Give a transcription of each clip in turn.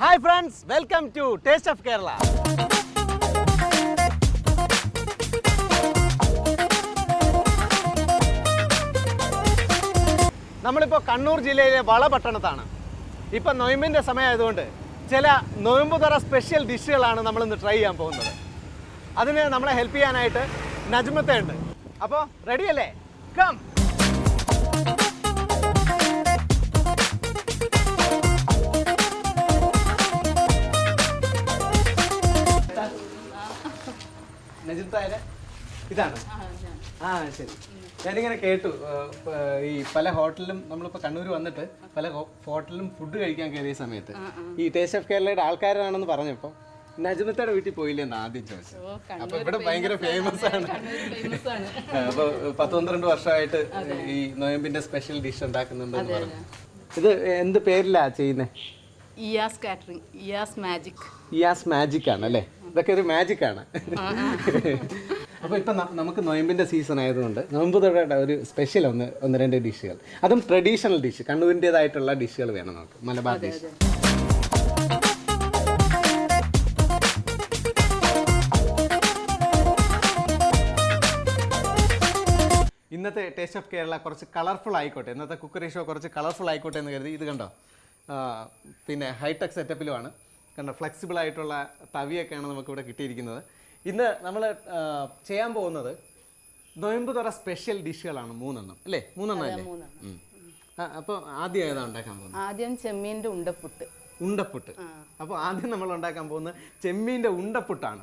Hi friends welcome to taste of Kerala നമ്മളിപ്പോൾ കണ്ണൂർ ജില്ലയിലെ വളപട്ടണത്താണ്. ഇപ്പം നൊയമ്പിന്റെ സമയമായതുകൊണ്ട് ചില നൊയമ്പ് തറ സ്പെഷ്യൽ ഡിഷുകളാണ് നമ്മളിന്ന് ട്രൈ ചെയ്യാൻ പോകുന്നത്. അതിന് നമ്മളെ ഹെൽപ്പ് ചെയ്യാനായിട്ട് നജ്മത്ത ഉണ്ട്. അപ്പോൾ റെഡിയല്ലേ കം നജിത്തായ ഇതാണ്? ആ ശരി. ഞാനിങ്ങനെ കേട്ടു. ഈ പല ഹോട്ടലിലും നമ്മളിപ്പോൾ കണ്ണൂർ വന്നിട്ട് പല ഹോട്ടലിലും ഫുഡ് കഴിക്കാൻ കയറിയ സമയത്ത് ഈ ടേസ്റ്റ് ഓഫ് കേരളയുടെ ആൾക്കാരാണെന്ന് പറഞ്ഞപ്പോൾ നജ്മത്തയുടെ വീട്ടിൽ പോയില്ലേ എന്ന് ആദ്യം ചോദിച്ചു അപ്പൊ ഇവിടെ ഭയങ്കര ഫേമസ് ആണ്. അപ്പൊ പത്ത് പന്ത്രണ്ട് വർഷമായിട്ട് ഈ നോയമ്പിന്റെ സ്പെഷ്യൽ ഡിഷ് ഉണ്ടാക്കുന്നുണ്ടെന്ന് പറഞ്ഞു. ഇത് എന്ത് പേരിലാ ചെയ്യുന്നത് Iyas catering Iyas magic Iyas magic ആണ് അല്ലേ? ഇതൊക്കെ ഒരു മാജിക് ആണ്. അപ്പോൾ ഇപ്പം നമുക്ക് നൊയമ്പിന്റെ സീസൺ ആയതുകൊണ്ട് നൊയമ്പ് തൊടയുടെ ഒരു സ്പെഷ്യൽ ഒന്ന് ഒന്ന് രണ്ട് ഡിഷുകൾ അതും ട്രഡീഷണൽ ഡിഷ് കണ്ണൂരിന്റെതായിട്ടുള്ള ഡിഷുകൾ വേണം നമുക്ക് മലബാർ ഡിഷ് ഇന്നത്തെ ടേസ്റ്റ് ഓഫ് കേരള കുറച്ച് കളർഫുൾ ആയിക്കോട്ടെ ഇന്നത്തെ കുക്കറി ഷോ കുറച്ച് കളർഫുൾ ആയിക്കോട്ടെ എന്ന് കരുതി ഇത് കണ്ടോ? പിന്നെ ഹൈടെക് സെറ്റപ്പിലുമാണ് കണ്ടോ ഫ്ലെക്സിബിൾ ആയിട്ടുള്ള തവിയൊക്കെയാണ് നമുക്കിവിടെ കിട്ടിയിരിക്കുന്നത്. ഇന്ന് നമ്മൾ ചെയ്യാൻ പോകുന്നത് നൊയമ്പ് തുറ സ്പെഷ്യൽ ഡിഷുകളാണ് മൂന്നെണ്ണം അല്ലേ? മൂന്നെണ്ണം അല്ലേ. അപ്പോൾ ആദ്യം ഏതാ ഉണ്ടാക്കാൻ പോകുന്നത്? ആദ്യം ചെമ്മീന്റെ ഉണ്ടപ്പുട്ട്. ഉണ്ടപ്പുട്ട്. അപ്പോൾ ആദ്യം നമ്മൾ ഉണ്ടാക്കാൻ പോകുന്നത് ചെമ്മീന്റെ ഉണ്ടപ്പുട്ടാണ്.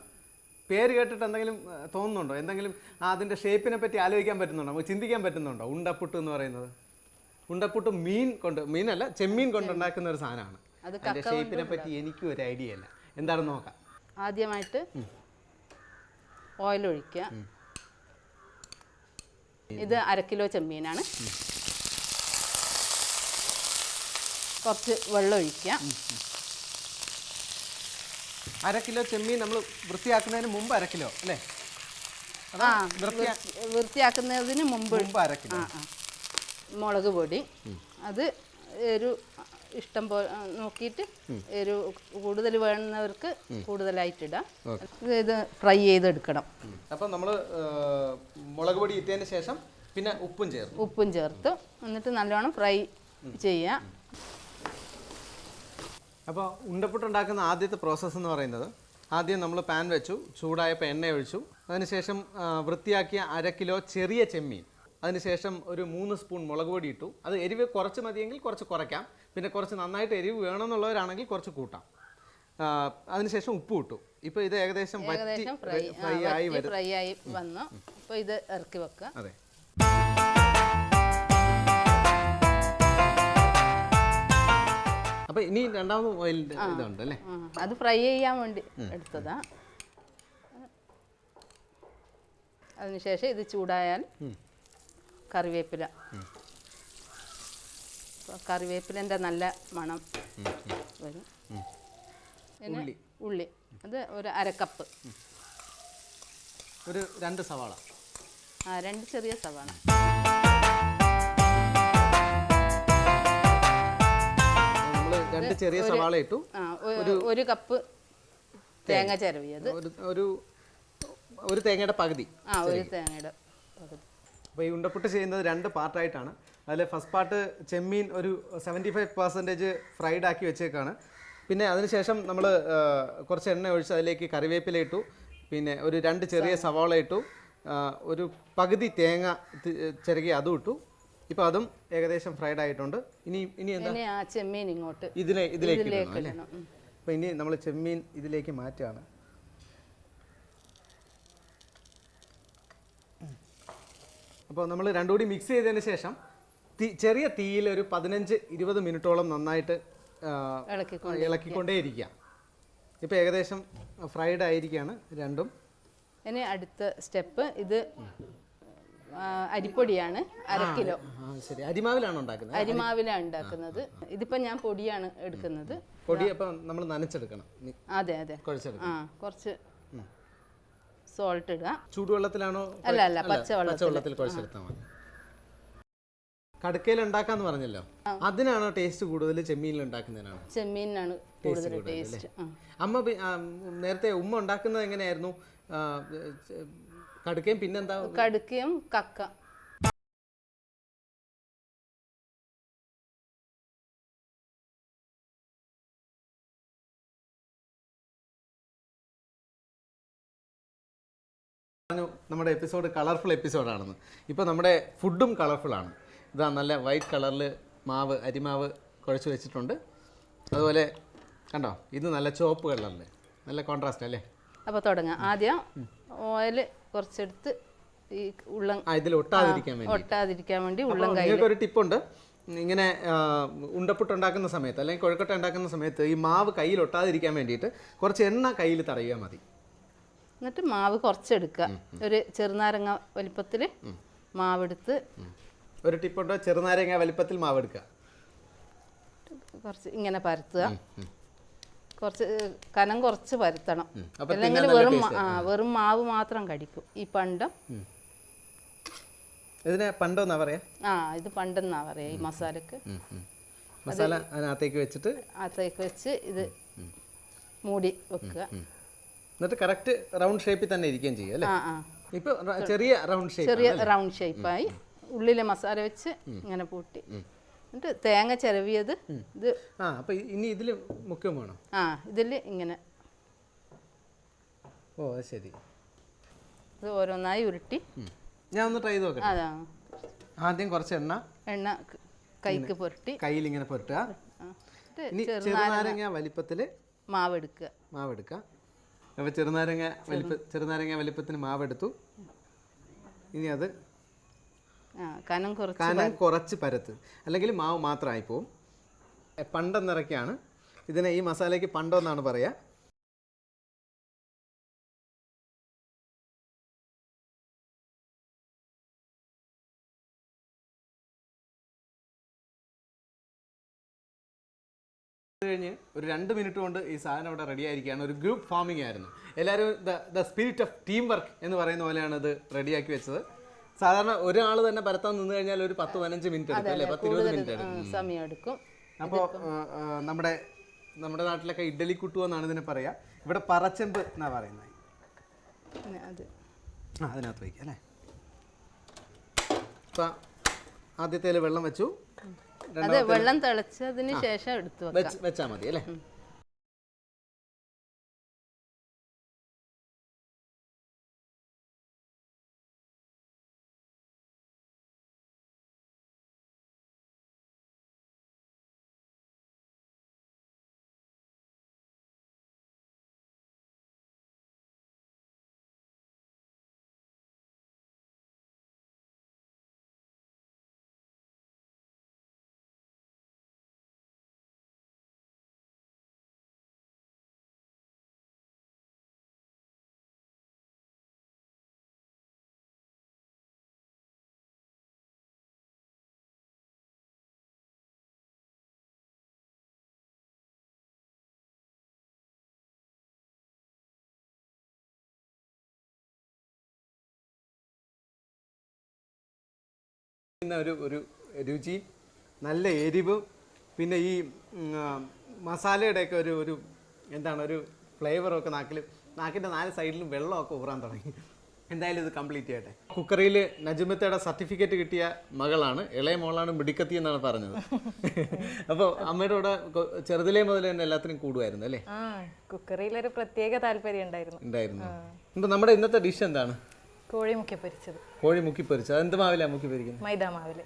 പേര് കേട്ടിട്ട് എന്തെങ്കിലും തോന്നുന്നുണ്ടോ? എന്തെങ്കിലും അതിന്റെ ഷേപ്പിനെ പറ്റി ആലോചിക്കാൻ പറ്റുന്നുണ്ടോ? നമുക്ക് ചിന്തിക്കാൻ പറ്റുന്നുണ്ടോ? ഉണ്ടപ്പുട്ട് എന്ന് പറയുന്നത്? ഉണ്ടപ്പുട്ട് മീൻ കൊണ്ട് മീനല്ല ചെമ്മീൻ കൊണ്ടുണ്ടാക്കുന്ന ഒരു സാധനമാണ്. അത് അതിന്റെ ഷേപ്പിനെ പറ്റി എനിക്കും ഒരു ഐഡിയ ഇല്ല. എന്താണെന്ന് നോക്കാം. ആദ്യമായിട്ട് ഓയിൽ ഒഴിക്കുക. ഇത് അര കിലോ ചെമ്മീനാണ്. കുറച്ച് വെള്ളം ഒഴിക്കുക. അര കിലോ ചെമ്മീൻ നമ്മൾ വൃത്തിയാക്കുന്നതിന് മുമ്പ് അര കിലോ അല്ലേ? ആ വൃത്തി- വൃത്തിയാക്കുന്നതിന് മുമ്പ് മുമ്പ് അര കിലോ. മുളക് പൊടി. അത് ഒരു ഇഷ്ടം പോലെ നോക്കിയിട്ട് ഒരു കൂടുതൽ വേണമെന്നവർക്ക് കൂടുതലായിട്ട് ഇടാം. ഇത് ഫ്രൈ ചെയ്തെടുക്കണം. അപ്പം നമ്മൾ മുളക് പൊടി ഇട്ടതിന് ശേഷം പിന്നെ ഉപ്പും ചേർത്ത് ഉപ്പും ചേർത്ത് എന്നിട്ട് നല്ലോണം ഫ്രൈ ചെയ്യാം. അപ്പോൾ ഉണ്ടപ്പുട്ട് ഉണ്ടാക്കുന്ന ആദ്യത്തെ പ്രോസസ്സ് എന്ന് പറയുന്നത് ആദ്യം നമ്മൾ പാൻ വെച്ചു ചൂടായപ്പോൾ എണ്ണ ഒഴിച്ചു. അതിനുശേഷം വൃത്തിയാക്കിയ അര കിലോ ചെറിയ ചെമ്മീൻ. അതിനുശേഷം ഒരു മൂന്ന് സ്പൂൺ മുളക് പൊടി ഇട്ടു. അത് എരിവ് കുറച്ച് മതിയെങ്കിൽ കുറച്ച് കുറയ്ക്കാം. പിന്നെ കുറച്ച് നന്നായിട്ട് എരിവ് വേണമെന്നുള്ളവരാണെങ്കിൽ കുറച്ച് കൂട്ടാം. അതിനുശേഷം ഉപ്പ് ഇട്ടു. ഇപ്പൊ ഇത് ഏകദേശം വറ്റി ഫ്രൈ ആയി വരും ഫ്രൈ ആയി വന്നു. ഇപ്പൊ ഇത് ഇറക്കി വെക്കുക. അതെ. അപ്പോൾ ഇനി രണ്ടാമത് ഇതുണ്ട് അല്ലേ അത് ഫ്രൈ ചെയ്യാൻ വേണ്ടി എടുത്തതാ. അതിനുശേഷം ഇത് ചൂടായാൽ കറിവേപ്പില. കറിവേപ്പിലന്റെ നല്ല മണം വരും. പിന്നെ ഉള്ളി. ഉള്ളി. അത് ഒരു അരക്കപ്പ് ഒരു രണ്ട് സവാള. ആ രണ്ട് ചെറിയ സവാള. നമ്മൾ രണ്ട് ചെറിയ സവാള ഇട്ടു. ഒരു കപ്പ് തേങ്ങ. ചിരവിയത്. ഒരു ഒരു തേങ്ങയുടെ പകുതി ആ ഒരു തേങ്ങയുടെ പകുതി. അപ്പോൾ ഈ ഉണ്ടപ്പുട്ട് ചെയ്യുന്നത് രണ്ട് പാർട്ടായിട്ടാണ്. അതിൽ ഫസ്റ്റ് പാർട്ട് ചെമ്മീൻ ഒരു സെവന്റി ഫൈവ് പെർസെന്റേജ് ഫ്രൈഡ് ആക്കി വെച്ചേക്കാണ്. പിന്നെ അതിനുശേഷം നമ്മൾ കുറച്ച് എണ്ണ ഒഴിച്ച് അതിലേക്ക് കറിവേപ്പില ഇട്ടു. പിന്നെ ഒരു രണ്ട് ചെറിയ സവാള ഇട്ടു. ഒരു പകുതി തേങ്ങ ചെറുകി ചിരകി അതും ഇട്ടു. ഇപ്പൊ അതും ഏകദേശം ഫ്രൈഡ് ആയിട്ടുണ്ട്. ഇനി ഇനി എന്താ? ചെമ്മീൻ ഇങ്ങോട്ട് ഇതിലെ ഇതിലേക്ക് അപ്പൊ ഇനി നമ്മൾ ചെമ്മീൻ ഇതിലേക്ക് മാറ്റുകയാണ്. അപ്പോൾ നമ്മൾ രണ്ടുകൂടി മിക്സ് ചെയ്തതിന് ശേഷം ചെറിയ തീയിൽ ഒരു പതിനഞ്ച് ഇരുപത് മിനിറ്റോളം നന്നായിട്ട് ഇളക്കിക്കൊണ്ടേയിരിക്കുക ഇപ്പോൾ ഏകദേശം ഫ്രൈഡ് ആയിരിക്കുകയാണ് രണ്ടും. ഇനി അടുത്ത സ്റ്റെപ്പ് ഇത് അരിപ്പൊടിയാണ് അര കിലോ. ശരി. അരിമാവിലാണ് ഉണ്ടാക്കുന്നത്? അരിമാവിലാണ് ഉണ്ടാക്കുന്നത്. ഇതിപ്പോ ഞാൻ പൊടിയാണ് എടുക്കുന്നത്. പൊടി അപ്പം നമ്മൾ നനച്ചെടുക്കണം. അതെ അതെ. ആ കുറച്ച് സോൾട്ട് ഇടുക. ചൂടുവെള്ളത്തിലാണോ അല്ല അല്ല പച്ചവെള്ളത്തിൽ കുഴച്ചെടുത്താൽ മതി. കടുക്കയിൽ ഉണ്ടാക്കാന്ന് പറഞ്ഞല്ലോ അതിനാണ് ടേസ്റ്റ് കൂടുതൽ ചെമ്മീനിൽ ഉണ്ടാക്കുന്നതിനാണ് ചെമ്മീനാണ് കൂടുതൽ ടേസ്റ്റ് അമ്മ നേരത്തെ ഉമ്മ ഉണ്ടാക്കുന്നത് എങ്ങനെയായിരുന്നു? കടുക്കയും പിന്നെന്താ? കടുക്കയും കക്ക. പറഞ്ഞു നമ്മുടെ എപ്പിസോഡ് കളർഫുൾ എപ്പിസോഡാണെന്ന് ഇപ്പോൾ നമ്മുടെ ഫുഡും കളർഫുൾ ആണ്. ഇതാ നല്ല വൈറ്റ് കളറിൽ മാവ് അരിമാവ് കുഴച്ച് വെച്ചിട്ടുണ്ട്. അതുപോലെ കണ്ടോ? ഇത് നല്ല ചുവപ്പ് കളറിൽ നല്ല കോൺട്രാസ്റ്റ് അല്ലേ? അപ്പോൾ തുടങ്ങാം. ആദ്യം ഓയിൽ കുറച്ചെടുത്ത് ഈ ഉള്ളം ഇതിൽ ഒട്ടാതിരിക്കാൻ വേണ്ടി ഒട്ടാതിരിക്കാൻ വേണ്ടി ഉള്ളം കൈ ഒരു ടിപ്പുണ്ട് ഇങ്ങനെ ഉണ്ടപ്പുട്ട് ഉണ്ടാക്കുന്ന സമയത്ത് അല്ലെങ്കിൽ കൊഴുക്കട്ട ഉണ്ടാക്കുന്ന സമയത്ത് ഈ മാവ് കയ്യിൽ ഒട്ടാതിരിക്കാൻ വേണ്ടിയിട്ട് കുറച്ച് എണ്ണ കയ്യിൽ തടയുക മതി. എന്നിട്ട് മാവ് കുറച്ചെടുക്കുക. ഒരു ചെറുനാരങ്ങ വലിപ്പത്തിൽ മാവെടുത്ത് ഒരു ടിപ്പുണ്ടോ ചെറുനാരങ്ങ വലിപ്പത്തിൽ മാവ് എടുക്കുക കുറച്ച് ഇങ്ങനെ പരത്തുക. കുറച്ച് കനം കുറച്ച് പരത്തണം. അല്ലെങ്കിൽ വെറും വെറും മാവ് മാത്രം കടിക്കും. ഈ പണ്ടം. ഇതിനെ പണ്ടെന്നാ പറയാ? ആ ഇത് പണ്ടെന്നാ പറയാ ഈ മസാലക്ക്. മസാല അതിനകത്തേക്ക് വെച്ചിട്ട് അകത്തേക്ക് വെച്ച് ഇത് മൂടി വെക്കുക. എന്നിട്ട് കറക്റ്റ് റൗണ്ട് ഷേപ്പിൽ തന്നെ ഇരിക്കുകയും ചെയ്യും അല്ലേ? ഇപ്പൊ ചെറിയ റൗണ്ട് ഷേപ്പ് ചെറിയ റൗണ്ട് ഷേപ്പായി ഉള്ളിലെ മസാല വെച്ച് ഇങ്ങനെ പൂട്ടി. എന്നിട്ട് തേങ്ങ ചിരവിയത് ഇത് ആ അപ്പൊ ഇനി ഇതിൽ മുഖ്യം വേണം? ആ ഇതിൽ ഇങ്ങനെ. ഓ ശരി. ഇത് ഓരോന്നായി ഉരുട്ടി. ഞാൻ ഒന്ന് ട്രൈ ചെയ്ത് നോക്കട്ടെ. അതാ. ആദ്യം കുറച്ച് എണ്ണ. എണ്ണ കൈക്ക് പുരട്ടി. കയ്യിൽ ഇങ്ങനെ പുരട്ടുക ഇനി ചെറുനാരങ്ങ വലിപ്പത്തിൽ മാവ് എടുക്കുക മാവ് എടുക്കുക അപ്പോൾ ചെറുനാരങ്ങ വലിപ്പ ചെറുനാരങ്ങ വലിപ്പത്തിന് മാവ് എടുത്തു ഇനി അത് കനം കുറച്ച് കനം കുറച്ച് പരത്ത്. അല്ലെങ്കിൽ മാവ് മാത്രമായി പോവും പണ്ടെന്നിറക്കിയാണ് ഇതിനെ ഈ മസാലയ്ക്ക് പണ്ടെന്നാണ് പറയുക കഴിഞ്ഞ് ഒരു രണ്ട് മിനിറ്റ് കൊണ്ട് ഈ സാധനം ഇവിടെ റെഡി ആയിരിക്കുകയാണ്. ഒരു ഗ്രൂപ്പ് ഫാമിംഗ് ആയിരുന്നു. എല്ലാവരും the the spirit of team work എന്ന് പറയുന്ന പോലെയാണ് ഇത് റെഡിയാക്കി വെച്ചത്. സാധാരണ ഒരാൾ തന്നെ പരത്താൻ നിന്ന് കഴിഞ്ഞാൽ ഒരു പത്ത് പതിനഞ്ച് മിനിറ്റ് എടുക്കും അല്ലേ? പത്ത് ഇരുപത് മിനിറ്റ് എടുക്കും. സമയം എടുക്കും. അപ്പോൾ നമ്മുടെ നമ്മുടെ നാട്ടിലൊക്കെ ഇഡ്ഡലി കുട്ടു എന്നാണ് ഇതിനെ പറയാ. ഇവിടെ പറച്ചെമ്പ് എന്നാ പറയുന്നത് ആ അതിനകത്ത് വയ്ക്കുക അല്ലേ? അപ്പം ആദ്യത്തേൽ വെള്ളം വെച്ചു. അതെ വെള്ളം തിളച്ചതിന് ശേഷം എടുത്തു വെച്ച് വെച്ചാൽ മതി അല്ലേ? ഒരു ഒരു രുചി നല്ല എരിവ് പിന്നെ ഈ മസാലയുടെയൊക്കെ ഒരു ഒരു എന്താണ് ഒരു ഫ്ലേവറൊക്കെ നാക്കിൽ നാക്കിന്റെ നാല് സൈഡിലും വെള്ളമൊക്കെ ഊറാൻ തുടങ്ങി. എന്തായാലും ഇത് കംപ്ലീറ്റ് ചെയ്യട്ടെ. കുക്കറിയിൽ നജുമത്തയുടെ സർട്ടിഫിക്കറ്റ് കിട്ടിയ മകളാണ് ഇളയ മോളാണ് മിടുക്കത്തി എന്നാണ് പറഞ്ഞത്. അപ്പോൾ അമ്മയുടെ കൂടെ ചെറുതിലെ മുതൽ തന്നെ എല്ലാത്തിനും കൂടുമായിരുന്നു അല്ലേ? ആ കുക്കറിയിലൊരു പ്രത്യേക താല്പര്യം ഉണ്ടായിരുന്നു. ഉണ്ടായിരുന്നു. ഇപ്പം നമ്മുടെ ഇന്നത്തെ ഡിഷ് എന്താണ്? കോഴി മുക്കി പൊരിച്ചത്. കോഴി മുക്കി പൊരിച്ചത്. എന്ത് മാവില മുക്കി പൊരിക്കുന്നത്? മൈദ മാവിൽ.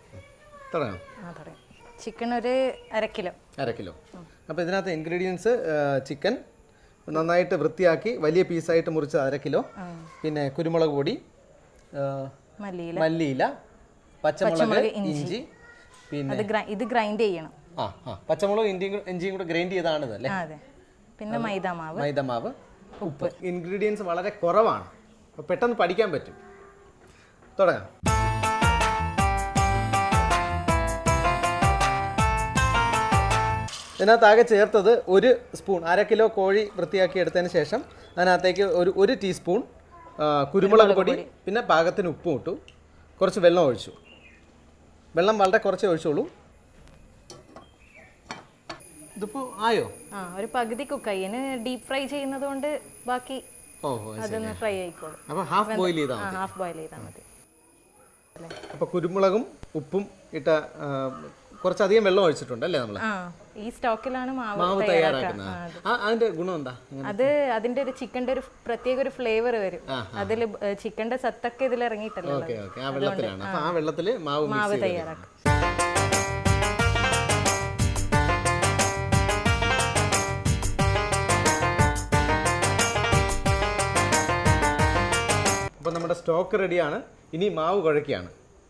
തുടങ്ങാം ആ തുടങ്ങി ചിക്കൻ ഒരു അര കിലോ. അര കിലോ. അപ്പോൾ ഇതിനകത്ത് ഇൻഗ്രീഡിയൻസ് ചിക്കൻ നന്നായിട്ട് വൃത്തിയാക്കി വലിയ പീസായിട്ട് മുറിച്ച് അര കിലോ. പിന്നെ കുരുമുളക് പൊടി മല്ലിയില. മല്ലിയില പച്ചമുളക് ഇഞ്ചി. പിന്നെ ഇത് ഗ്രൈൻഡ് ചെയ്യണം. ആ ആ പച്ചമുളക് ഇഞ്ചിയും കൂടെ- ഇഞ്ചിയും കൂടെ ഗ്രൈൻഡ് ചെയ്താണ് ഇതല്ലേ ആ അതെ. പിന്നെ മൈദാ മാവ്. മൈദമാവ് ഉപ്പ്. ഇൻഗ്രീഡിയൻസ് വളരെ കുറവാണ്. അപ്പോൾ പെട്ടെന്ന് പഠിക്കാൻ പറ്റും. തുടങ്ങാം. ഇതിനകത്താകെ ചേർത്തത് ഒരു സ്പൂൺ അര കിലോ കോഴി വൃത്തിയാക്കി എടുത്തതിന് ശേഷം അതിനകത്തേക്ക് ഒരു ഒരു ടീസ്പൂൺ കുരുമുളക് പൊടി പിന്നെ പാകത്തിന് ഉപ്പും ഇട്ടു. കുറച്ച് വെള്ളം ഒഴിച്ചു. വെള്ളം വളരെ കുറച്ച് ഒഴിച്ചോളൂ ഇതിപ്പോൾ ആയോ? ആ ഒരു പകുതി കുക്കായി. ഡീപ് ഫ്രൈ ചെയ്യുന്നത് കൊണ്ട് ബാക്കി അതൊന്ന് ഫ്രൈ ആയിക്കോളും. അപ്പോൾ ഹാഫ് ബോയിൽ ചെയ്താൽ ആ ഹാഫ് ബോയിൽ ചെയ്താൽ മതി. അപ്പോൾ കുരുമുളകും ഉപ്പും ഇട്ട കുറച്ചധികം വെള്ളം ഒഴിച്ചിട്ടുണ്ട് അല്ലേ നമ്മൾ ആ ഈ സ്റ്റോക്കിലാണ് മാവ് മാവ് തയ്യാറാക്കുന്നത്. അതിന്റെ ഗുണം എന്താ? അത് അതിന്റെ ഒരു ചിക്കന്റെ ഒരു പ്രത്യേക ഒരു ഫ്ലേവർ വരും. അതിൽ ചിക്കന്റെ സത്തൊക്കെ ഇതിൽ ഇറങ്ങിയിട്ടല്ലോ ഓക്കെ ഓക്കെ. ആ വെള്ളത്തിലാണ്. അപ്പോൾ ആ വെള്ളത്തിൽ മാവ് മിക്സ് മാവ് തയ്യാറാക്കും. നമ്മുടെ സ്റ്റോക്ക് റെഡിയാണ് ഇനി മാവ് കുഴക്കുകയാണ്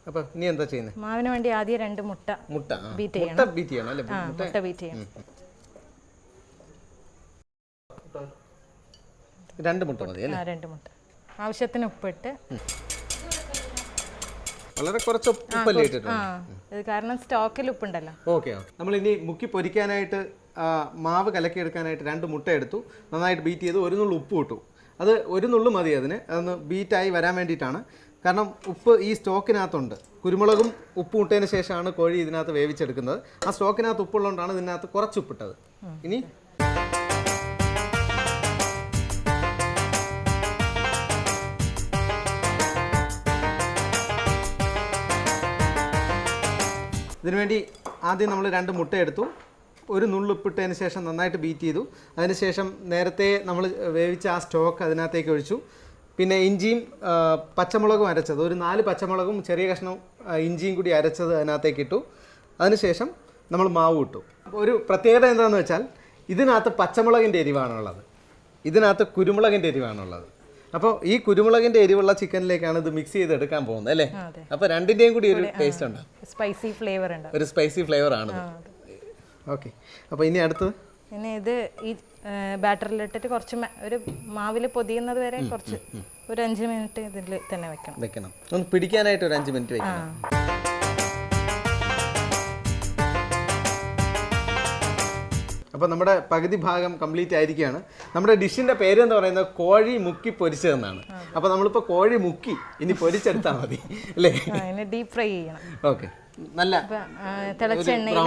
അപ്പൊ ഇനി എന്താ ചെയ്യുന്നത് മാവിന് വേണ്ടി ആദ്യം രണ്ട് മുട്ട മുട്ട ബീറ്റ് മുട്ട ബീറ്റ് ചെയ്യണം അല്ലേ? മുട്ട ബീറ്റ് ചെയ്യണം. രണ്ട് മുട്ട മതി അല്ലേ? രണ്ട് മുട്ട. ആവശ്യത്തിന് ഉപ്പിട്ട്. വളരെ കുറച്ച് ഉപ്പല്ലേ ഇട്ടിട്ടുണ്ട് ഇത് കാരണം സ്റ്റോക്കിൽ ഉപ്പുണ്ടല്ലോ. ഓക്കെ നമ്മൾ ഇനി മുക്കി പൊരിക്കാനായിട്ട് മാവ് മാവ് കലക്കിയെടുക്കാനായിട്ട് രണ്ട് മുട്ട എടുത്തു. നന്നായിട്ട് ബീറ്റ് ചെയ്ത് ഒരു നുള്ളു ഉപ്പ് ഇട്ടു. അത് ഒരു നുള്ളു മതി അതിന്. അതൊന്ന് ബീറ്റായി വരാൻ വേണ്ടിയിട്ടാണ്. കാരണം ഉപ്പ് ഈ സ്റ്റോക്കിനകത്തുണ്ട് കുരുമുളകും ഉപ്പും ഇട്ടതിന് ശേഷമാണ് കോഴി ഇതിനകത്ത് വേവിച്ചെടുക്കുന്നത്. ആ സ്റ്റോക്കിനകത്ത് ഉപ്പുള്ളതുകൊണ്ടാണ് ഇതിനകത്ത് കുറച്ച് ഉപ്പിട്ടത് ഇനി ഇതിനുവേണ്ടി ആദ്യം നമ്മൾ രണ്ട് മുട്ട എടുത്തു ഒരു നുള്ളുപ്പിട്ടതിന് ശേഷം നന്നായിട്ട് ബീറ്റ് ചെയ്തു. അതിനുശേഷം നേരത്തെ നമ്മൾ വേവിച്ച ആ സ്റ്റോക്ക് അതിനകത്തേക്ക് ഒഴിച്ചു. പിന്നെ ഇഞ്ചിയും പച്ചമുളകും അരച്ചത്. ഒരു നാല് പച്ചമുളകും ചെറിയ കഷ്ണവും ഇഞ്ചിയും കൂടി അരച്ചത് അതിനകത്തേക്ക് ഇട്ടു. അതിനുശേഷം നമ്മൾ മാവ് ഇട്ടു. ഒരു പ്രത്യേകത എന്താണെന്ന് വെച്ചാൽ ഇതിനകത്ത് പച്ചമുളകിന്റെ എരിവാണുള്ളത്. ഇതിനകത്ത് കുരുമുളകിന്റെ എരിവാണുള്ളത്. അപ്പോൾ ഈ കുരുമുളകിന്റെ എരിവുള്ള ചിക്കനിലേക്കാണ് ഇത് മിക്സ് ചെയ്ത് എടുക്കാൻ പോകുന്നത് അല്ലേ? അപ്പോൾ രണ്ടിന്റെയും കൂടി ഒരു ടേസ്റ്റ് ഉണ്ട്? സ്പൈസി ഫ്ലേവർ ഉണ്ട്. ഒരു സ്പൈസി ഫ്ലേവർ ആണ് ഓക്കെ. അപ്പോൾ ഇനി അടുത്തത്? ഇനി ഇത് ഈ ബാറ്ററിലിട്ടിട്ട് കുറച്ച് ഒരു മാവിൽ പൊതിയുന്നത് വരെ കുറച്ച് ഒരു അഞ്ച് മിനിറ്റ് ഇതിൽ തന്നെ വെക്കണം. വെക്കണം. ഒന്ന് പിടിക്കാനായിട്ട് ഒരു അഞ്ച് മിനിറ്റ് വെക്കണം. അപ്പോൾ നമ്മുടെ പകുതി ഭാഗം കംപ്ലീറ്റ് ആയിരിക്കുകയാണ്. നമ്മുടെ ഡിഷിന്റെ പേര് എന്ന് പറയുന്നത്? കോഴി മുക്കി പൊരിച്ചതെന്നാണ് അപ്പോൾ നമ്മളിപ്പോൾ കോഴി മുക്കി ഇനി പൊരിച്ചെടുത്താൽ മതി. അല്ലേ? ഡീപ് ഫ്രൈ ചെയ്യണം. ഓക്കെ. നല്ല തിളച്ച എണ്ണയിൽ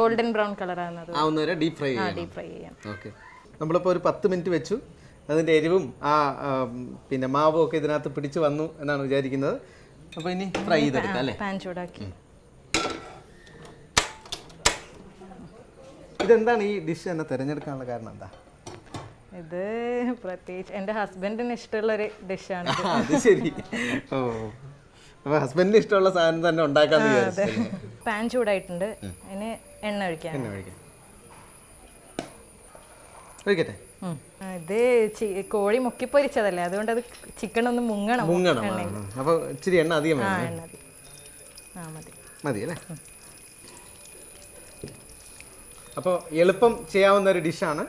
ഗോൾഡൻ ബ്രൗൺ കളർ ആവുന്ന വരെ ഡീപ് ഫ്രൈ ഡീപ്പ് ഫ്രൈ ചെയ്യണം. ഓക്കെ നമ്മളിപ്പോൾ ഒരു പത്ത് മിനിറ്റ് വെച്ചു. അതിന്റെ എരിവും ആ പിന്നെ മാവും ഒക്കെ ഇതിനകത്ത് പിടിച്ചു വന്നു എന്നാണ് വിചാരിക്കുന്നത്. അപ്പോൾ ഇനി ഫ്രൈ ചെയ്തെടുക്കാം അല്ലേ? പാൻ ചൂടാക്കി. ഇതെന്താണ് ഈ ഡിഷ് എന്നെ തിരഞ്ഞെടുക്കാനുള്ള കാരണം എന്താ? ഇത് പ്രത്യേകിച്ച് എന്റെ ഹസ്ബൻഡിന് ഇഷ്ടമുള്ള ഒരു ഡിഷാണ് ശരി. ഓ. ഹസ്ബൻഡിന് ഇഷ്ടമുള്ള സാധനം തന്നെ ഉണ്ടാക്കാൻ പാൻ ചൂടായിട്ടുണ്ട്. അതിന് എണ്ണ ഒഴിക്കാം. എണ്ണ ഒഴിക്കാം. ഒഴിക്കട്ടെ? ഇത് കോഴി മുക്കി പൊരിച്ചതല്ലേ? അതുകൊണ്ട് അത് ചിക്കൻ ഒന്ന് മുങ്ങണം. മുങ്ങണം അപ്പൊ ഇച്ചിരി എണ്ണ അധികം ആ വേണം. മതി ആ മതി. മതി അല്ലേ? അപ്പോൾ എളുപ്പം ചെയ്യാവുന്ന ഒരു ഡിഷാണ്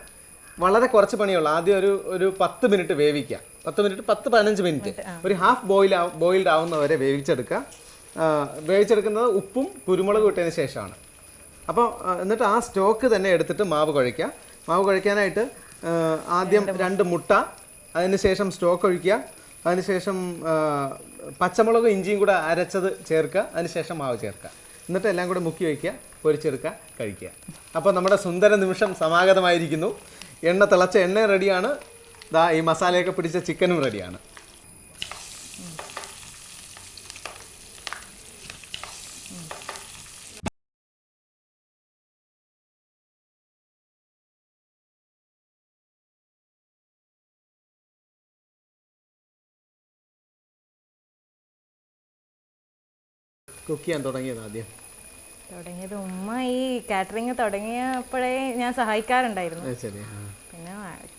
വളരെ കുറച്ച് പണിയുള്ള ആദ്യം ഒരു ഒരു പത്ത് മിനിറ്റ് വേവിക്കുക പത്ത് മിനിറ്റ് പത്ത് പതിനഞ്ച് മിനിറ്റ്. ഒരു ഹാഫ് ബോയിൽ ബോയിൽഡ് ആവുന്നവരെ വേവിച്ചെടുക്കുക. വേവിച്ചെടുക്കുന്നത് ഉപ്പും കുരുമുളകും ഇട്ടതിന് ശേഷമാണ്. അപ്പോൾ എന്നിട്ട് ആ സ്റ്റോക്ക് തന്നെ എടുത്തിട്ട് മാവ് കുഴയ്ക്കുക. മാവ് കുഴയ്ക്കാനായിട്ട് ആദ്യം രണ്ട് മുട്ട അതിനുശേഷം സ്റ്റോക്ക് ഒഴിക്കുക. അതിനുശേഷം പച്ചമുളക് പച്ചമുളകും ഇഞ്ചിയും കൂടെ അരച്ചത് ചേർക്കുക. അതിനുശേഷം മാവ് ചേർക്കുക. എന്നിട്ട് എല്ലാം കൂടെ മുക്കി വയ്ക്കുക പൊരിച്ചെടുക്കുക കഴിക്കുക. അപ്പോൾ നമ്മുടെ സുന്ദര നിമിഷം സമാഗതമായിരിക്കുന്നു. എണ്ണ തിളച്ച എണ്ണ റെഡിയാണ് ദാ ഈ മസാലയൊക്കെ പിടിച്ച ചിക്കനും റെഡിയാണ് കുക്ക് ചെയ്യാൻ തുടങ്ങിയത് ആദ്യം? തുടങ്ങിയത് ഉമ്മ ഈ കാറ്ററിങ് തുടങ്ങിയപ്പോഴേ ഞാൻ സഹായിക്കാറുണ്ടായിരുന്നു. ശരി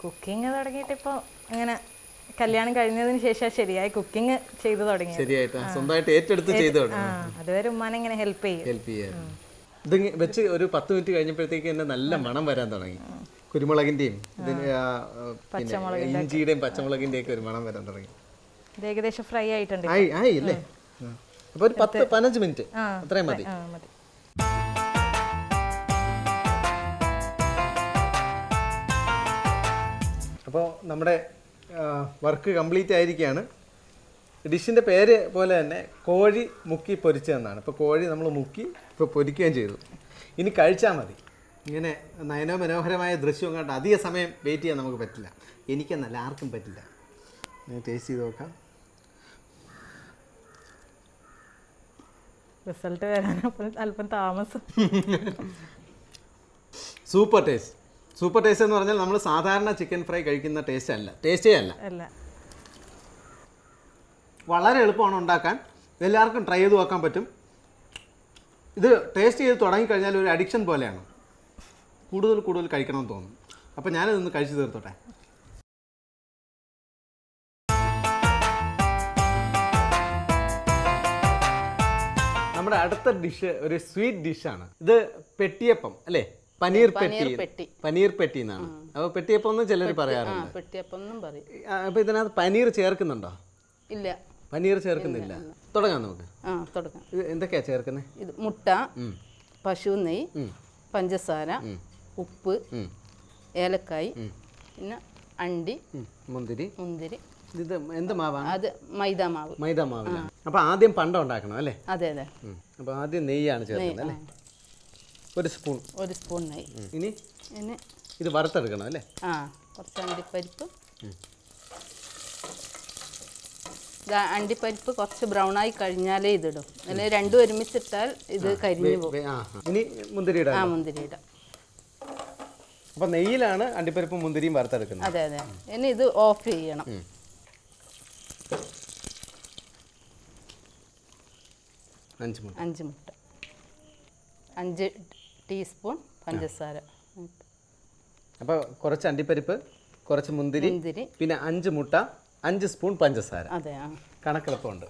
കുക്കിംഗ് തുടങ്ങിയിട്ട് ഇപ്പോൾ അങ്ങനെ കല്യാണം കഴിഞ്ഞതിന് ശേഷം ശരിയായി കുക്കിംഗ് ചെയ്തു തുടങ്ങി ശരിയായിട്ട്. സ്വന്തമായിട്ട് ഏറ്റെടുത്ത് ചെയ്തു തുടങ്ങി. അതുവരെ ഉമ്മാനെ ഇങ്ങനെ ഹെൽപ്പ് ചെയ്യും ഹെൽപ്പ് ചെയ്യാം ഇത് വെച്ച് ഒരു പത്ത് മിനിറ്റ് കഴിഞ്ഞപ്പോഴത്തേക്ക് തന്നെ നല്ല മണം വരാൻ തുടങ്ങി. കുരുമുളകിന്റെയും ഇഞ്ചിയുടെയും പച്ചമുളകിന്റെയും ഒക്കെ. ഒരു മണം വരാൻ തുടങ്ങി. ഏകദേശം ഫ്രൈ ആയിട്ടുണ്ട് ആയി ആയി അല്ലേ അപ്പൊ ഒരു പത്ത് പതിനഞ്ച് മിനിറ്റ്. അത്രയും മതി. അപ്പോൾ നമ്മുടെ വർക്ക് കംപ്ലീറ്റ് ആയിരിക്കുകയാണ്. ഡിഷിന്റെ പേര് പോലെ തന്നെ കോഴി മുക്കി പൊരിച്ചതെന്നാണ് ഇപ്പോൾ കോഴി നമ്മൾ മുക്കി ഇപ്പോൾ പൊരിക്കുകയും ചെയ്തു. ഇനി കഴിച്ചാൽ മതി. ഇങ്ങനെ നയനോ മനോഹരമായ ദൃശ്യം കണ്ട് അധിക സമയം വെയിറ്റ് ചെയ്യാൻ നമുക്ക് പറ്റില്ല. എനിക്കെന്നല്ല ആർക്കും പറ്റില്ല. ടേസ്റ്റ് ചെയ്ത് നോക്കാം. റിസൾട്ട് വരാൻ അല്പം താമസം. സൂപ്പർ ടേസ്റ്റ് സൂപ്പർ ടേസ്റ്റ് എന്ന് പറഞ്ഞാൽ നമ്മൾ സാധാരണ ചിക്കൻ ഫ്രൈ കഴിക്കുന്ന ടേസ്റ്റ് അല്ല. ടേസ്റ്റേ അല്ല. അല്ല. വളരെ എളുപ്പമാണ് ഉണ്ടാക്കാൻ. എല്ലാവർക്കും ട്രൈ ചെയ്ത് നോക്കാൻ പറ്റും. ഇത് ടേസ്റ്റ് ചെയ്ത് തുടങ്ങിക്കഴിഞ്ഞാൽ ഒരു അഡിക്ഷൻ പോലെയാണ്. കൂടുതൽ കൂടുതൽ കഴിക്കണമെന്ന് തോന്നും അപ്പോൾ ഞാനിതൊന്ന് കഴിച്ചു തീർത്തോട്ടെ. നമ്മുടെ അടുത്ത ഡിഷ് ഒരു സ്വീറ്റ് ഡിഷാണ് ഇത് പെട്ടിയപ്പം അല്ലേ? പനീർ പെട്ടി. പനീർ പെട്ടി എന്നാണ് അപ്പോൾ പെട്ടിയപ്പം എന്ന് ചിലർ പറയാറുണ്ട്. പെട്ടിയപ്പം പറയും. അപ്പോൾ ഇതിനകത്ത് പനീർ ചേർക്കുന്നുണ്ടോ? ഇല്ല. പനീർ ചേർക്കുന്നില്ല. തുടങ്ങാം നമുക്ക്. ആ തുടങ്ങാം. എന്തൊക്കെയാ ചേർക്കുന്നത് ഇത് മുട്ട പശു നെയ്യ് പഞ്ചസാര ഉപ്പ് ഏലക്കായ് പിന്നെ അണ്ടി മുന്തിരി. മുന്തിരി. ഇത് എന്ത് മാവാണ്? അത് മൈദ മാവ്. മൈദ മാവ് അപ്പൊ ആദ്യം പണ്ടം ഉണ്ടാക്കണം അല്ലേ? അതെ അതെ. അപ്പൊ ആദ്യം നെയ്യാണ് ചേർക്കുന്നത് അല്ലേ? ഒരു സ്പൂൺ. ഒരു സ്പൂൺ നെയ്യ്. ഇനി ഇനി ഇത് വറുത്തെടുക്കണം അല്ലേ? ആ കുറച്ച് അണ്ടിപ്പരിപ്പ്. ഇത് അണ്ടിപ്പരിപ്പ് കുറച്ച് ബ്രൗൺ ആയി കഴിഞ്ഞാലേ ഇതിടും. അല്ലെങ്കിൽ രണ്ടും ഒരുമിച്ചിട്ടാൽ ഇത് കരിഞ്ഞു പോകും. ഇനി മുന്തിരി ഇടാം ആ മുന്തിരി ഇടാം. അപ്പൊ നെയ്യിലാണ് അണ്ടിപ്പരിപ്പും മുന്തിരിയും വറുത്തെടുക്കുന്നത്. അതെ അതെ. ഇനി ഇത് ഓഫ് ചെയ്യണം. അഞ്ച് മുട്ട അഞ്ച് മുട്ട അഞ്ച് ടീസ്പൂൺ പഞ്ചസാര. അപ്പോൾ കുറച്ച് അണ്ടിപ്പരിപ്പ് കുറച്ച് മുന്തിരി മുന്തിരി. പിന്നെ അഞ്ച് മുട്ട അഞ്ച് സ്പൂൺ പഞ്ചസാര. അതെ ആ. കണക്കെളുപ്പമുണ്ട്.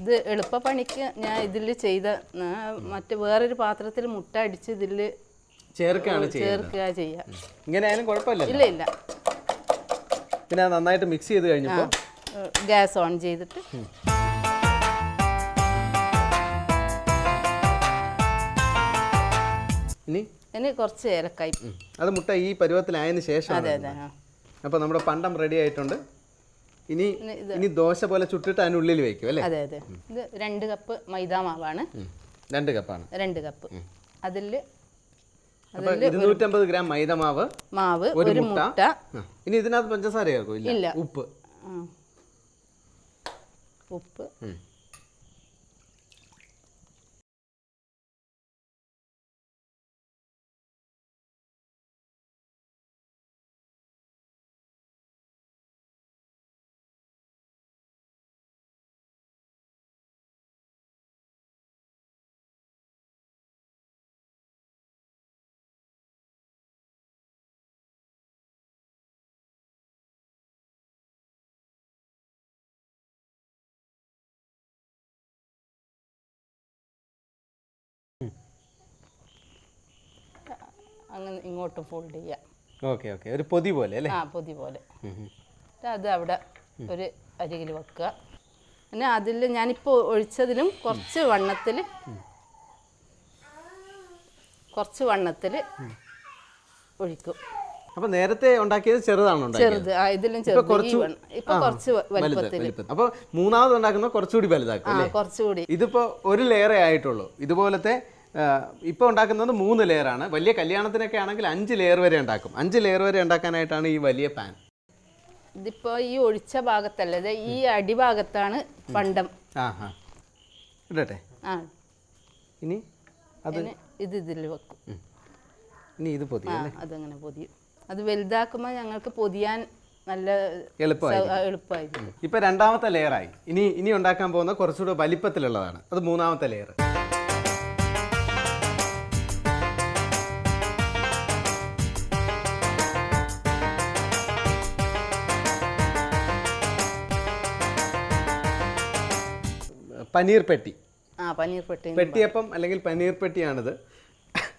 ഇത് എളുപ്പപ്പണിക്ക് ഞാൻ ഇതിൽ ചെയ്ത മറ്റു വേറൊരു പാത്രത്തിൽ മുട്ട അടിച്ച് ഇതിൽ ചേർക്കുകയാണ് ചേർക്കുക ചെയ്യുക ഇങ്ങനെ ആയാലും കുഴപ്പമില്ല ഇല്ല ഇല്ല. പിന്നെ നന്നായിട്ട് മിക്സ് ചെയ്ത് കഴിഞ്ഞപ്പോൾ ഗ്യാസ് ഓൺ ചെയ്തിട്ട് ഇനി? ഇനി കുറച്ച് ഏലക്കായി. അത് മുട്ട ഈ പരുവത്തിലായതിനു ശേഷം അതെ അതെ അപ്പോൾ നമ്മുടെ പണ്ടം റെഡി ആയിട്ടുണ്ട്. ഇനി ഇനി ദോശ പോലെ ചുട്ടിട്ട് അതിനുള്ളിൽ വെക്കും അല്ലേ? അതെ അതെ. ഇത് രണ്ട് കപ്പ് മൈദാ മാവാണ്. രണ്ട് കപ്പാണ്. രണ്ട് കപ്പ്. അതിൽ ഇരുന്നൂറ്റമ്പത് ഗ്രാം മൈദ മാവ് മാവ് ഒരു മുട്ട. ഇനി ഇതിനകത്ത് പഞ്ചസാര ചേർക്കും. ഇല്ല. ഉപ്പ്. ഉപ്പ്. അങ്ങനെ ഇങ്ങോട്ട് ഫോൾഡ് ചെയ്യാം. ഓക്കെ ഓക്കെ ഒരു പൊതി പോലെ അല്ലേ? ആ പൊതി പോലെ. അത് അവിടെ ഒരു അരികിൽ വെക്കുക. പിന്നെ അതിൽ ഞാനിപ്പോൾ ഒഴിച്ചതിലും കുറച്ച് വണ്ണത്തിൽ കുറച്ച് വണ്ണത്തിൽ ഒഴിക്കും. അപ്പോൾ നേരത്തെ ഉണ്ടാക്കിയത് ചെറുതാണ് ചെറുത്. ആ ഇതിലും ചെറുത്. ഈ വണ്ണം ഇപ്പൊ കുറച്ച് വലുപ്പത്തിൽ. അപ്പോൾ മൂന്നാമത് ഉണ്ടാക്കുന്ന കുറച്ചുകൂടി വലുതാക്കും ആ കുറച്ചുകൂടി. ഇതിപ്പോ ഒരു ലെയറേ ആയിട്ടുള്ളൂ. ഇതുപോലത്തെ ഇപ്പോൾ ഉണ്ടാക്കുന്നത് മൂന്ന് ലെയറാണ് വലിയ കല്യാണത്തിനൊക്കെ ആണെങ്കിൽ അഞ്ച് ലെയർ വരെ ഉണ്ടാക്കും. അഞ്ച് ലെയർ വരെ ഉണ്ടാക്കാനായിട്ടാണ് ഈ വലിയ പാൻ ഇതിപ്പോ ഈ ഒഴിച്ച ഭാഗത്തല്ല ഇത് ഈ അടിഭാഗത്താണ് പണ്ടം. ആ ഇടട്ടെ. ആ. ഇനി അത് ഇത് ഇതിൽ വെക്കും. ഇനി ഇത് പൊതി അതങ്ങനെ പൊതിയും. അത് വലുതാക്കുമ്പോൾ ഞങ്ങൾക്ക് പൊതിയാൻ നല്ല എളുപ്പമായി എളുപ്പമായിരിക്കും. ഇപ്പൊ രണ്ടാമത്തെ ലെയറായി ഇനി ഇനി ഉണ്ടാക്കാൻ പോകുന്ന കുറച്ചുകൂടെ വലിപ്പത്തിലുള്ളതാണ്. അത് മൂന്നാമത്തെ ലെയർ പനീർ പെട്ടി. ആ പനീർ പെട്ടി പെട്ടിയപ്പം അല്ലെങ്കിൽ പനീർ പെട്ടിയാണിത്.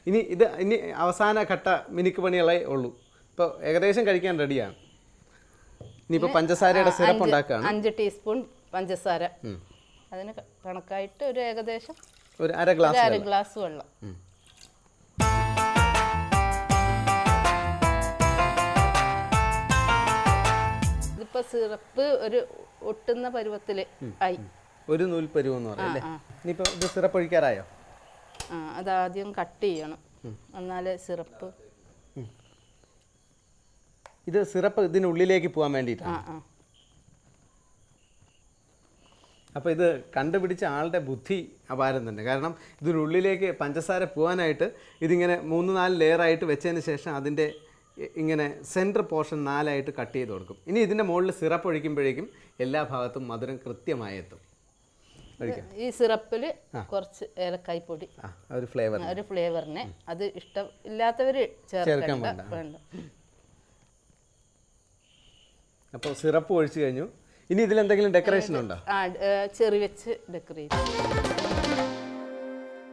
ഇനി ഇത് ഇനി അവസാന ഘട്ട മിനുക്ക് പണികളെ ഉള്ളൂ. ഇപ്പോൾ ഏകദേശം കഴിക്കാൻ റെഡിയാണ്. ഇനിയിപ്പോൾ പഞ്ചസാരയുടെ സിറപ്പ് ഉണ്ടാക്കുകയാണ്. അഞ്ച് ടീസ്പൂൺ പഞ്ചസാര. അതിന് കണക്കായിട്ട് ഒരു ഏകദേശം ഒരു അര ഗ്ലാസ് അര ഗ്ലാസ് വെള്ളം. ഇത് ഇപ്പൊ സിറപ്പ് ഒരു ഒട്ടുന്ന പരുവത്തിൽ ആയി. ഒരു നൂൽ എന്ന് പറയും അല്ലേ? ഇനിയിപ്പോൾ ഇത് സിറപ്പ് ഒഴിക്കാറായോ ആ അതാദ്യം കട്ട് ചെയ്യണം. എന്നാലേ സിറപ്പ് ഇത് സിറപ്പ് ഇതിനുള്ളിലേക്ക് പോകാൻ വേണ്ടിയിട്ടാണ് അപ്പോൾ ഇത് കണ്ടുപിടിച്ച ആളുടെ ബുദ്ധി അപാരം തന്നെ കാരണം ഇതിനുള്ളിലേക്ക് പഞ്ചസാര പോകാനായിട്ട് ഇതിങ്ങനെ മൂന്ന് നാല് ലെയറായിട്ട് വെച്ചതിന് ശേഷം അതിന്റെ ഇങ്ങനെ സെന്റർ പോർഷൻ നാലായിട്ട് കട്ട് ചെയ്ത് കൊടുക്കും. ഇനി ഇതിന്റെ മുകളിൽ സിറപ്പ് ഒഴിക്കുമ്പോഴേക്കും എല്ലാ ഭാഗത്തും മധുരം കൃത്യമായി എത്തും. ഈ സിറപ്പിൽ കുറച്ച് ഏലക്കായ് പൊടി. ഒരു ഫ്ലേവർ ഒരു ഫ്ലേവറിന് അത് ഇഷ്ടം ഇല്ലാത്തവർ ചേർക്കാൻ വേണ്ട. അപ്പോൾ സിറപ്പ് ഒഴിച്ചു കഴിഞ്ഞു. ഇനി ഇതിലെന്തെങ്കിലും ഡെക്കറേഷൻ ഉണ്ടോ? ആ ഏ, ചെറി വെച്ച് ഡെക്കറേറ്റ്